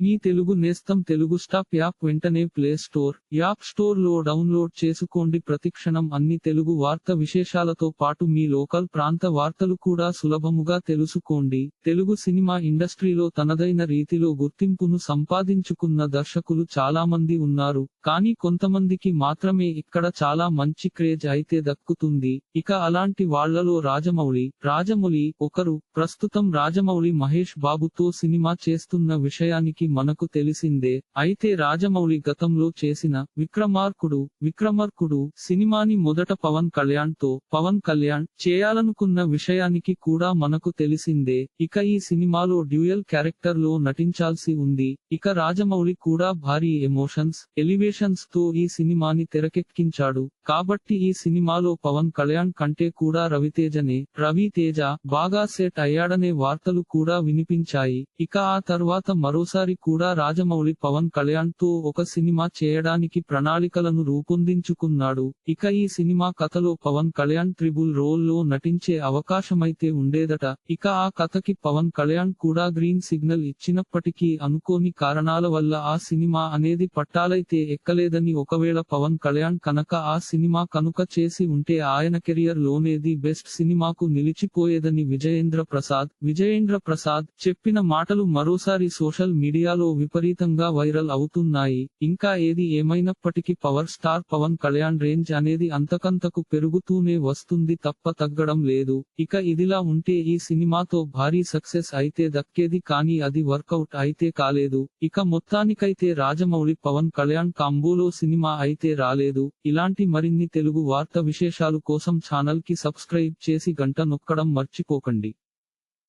మీ తెలుగు నేస్తం Telugu stop app వెంటనే play store app స్టోర్లో డౌన్లోడ్ చేసుకోండి. ప్రతిక్షణం అన్ని తెలుగు వార్త విశేషాలతో పాటు మీ లోకల్ ప్రాంత వార్తలు కూడా సులభముగా తెలుసుకోండి. తెలుగు సినిమా ఇండస్ట్రీలో తనదైన రీతిలో గుర్తింపును సంపాదించుకున్న దర్శకులు చాలా మంది ఉన్నారు. కానీ కొంతమందికి మాత్రమే ఇక్కడ చాలా మంచి క్రేజ్ అయితే దక్కుతుంది. ఇక అలాంటి వాళ్ళలో రాజమౌళి రాజమౌళి ఒకరు. ప్రస్తుతం రాజమౌళి మహేష్ బాబుతో సినిమా చేస్తున్న విషయానికి మనకు తెలిసిందే. అయితే రాజమౌళి గతంలో చేసిన విక్రమార్కుడు విక్రమార్కుడు సినిమాని మొదట పవన్ కళ్యాణ్తో పవన్ కళ్యాణ్ చేయాలనుకున్న విషయానికి కూడా మనకు తెలిసిందే. ఇక ఈ సినిమాలో డ్యూయల్ క్యారెక్టర్లో నటించాల్సి ఉంది. ఇక రాజమౌళి కూడా భారీ ఎమోషన్స్ ఎలివేషన్స్తో ఈ సినిమాని తెరకెక్కించాడు. కాబట్టి ఈ సినిమాలో పవన్ కళ్యాణ్ కంటే కూడా రవితేజనే రవితేజ బాగా సెట్ అయ్యాడనే వార్తలు కూడా వినిపించాయి. ఇక ఆ తర్వాత మరోసారి కూడా రాజమౌళి పవన్ కళ్యాణ్తో ఒక సినిమా చేయడానికి ప్రణాళికలను రూపొందించుకున్నాడు. ఇక ఈ సినిమా కథలో పవన్ కళ్యాణ్ త్రిబుల్ రోల్లో నటించే అవకాశమైతే ఉండేదట. ఇక ఆ కథకి పవన్ కళ్యాణ్ కూడా గ్రీన్ సిగ్నల్ ఇచ్చినప్పటికీ అనుకోని కారణాల వల్ల ఆ సినిమా అనేది పట్టాలైతే ఎక్కలేదని ఒకవేళ పవన్ కళ్యాణ్ కనుక ఆ సినిమా కనుక చేసి ఉంటే ఆయన కెరియర్ లోనేది బెస్ట్ సినిమాకు నిలిచిపోయేదని విజయేంద్ర ప్రసాద్ విజయేంద్ర ప్రసాద్ చెప్పిన మాటలు మరోసారి సోషల్ మీడియా మీడియాలో విపరీతంగా వైరల్ అవుతున్నాయి. ఇంకా ఏది ఏమైనప్పటికీ power star Pawan Kalyan range అనేది అంతకంతకు పెరుగుతూనే వస్తుంది తప్ప తగ్గడం లేదు. ఇక ఇదిలా ఉంటే ఈ సినిమాతో భారీ సక్సెస్ అయితే దక్కేది కానీ అది వర్కౌట్ అయితే కాలేదు. ఇక మొత్తానికైతే రాజమౌళి పవన్ కళ్యాణ్ కాంబోలో సినిమా అయితే రాలేదు. ఇలాంటి మరిన్ని తెలుగు వార్త విశేషాలు కోసం ఛానల్కి సబ్స్క్రైబ్ చేసి గంట నొక్కడం మర్చిపోకండి.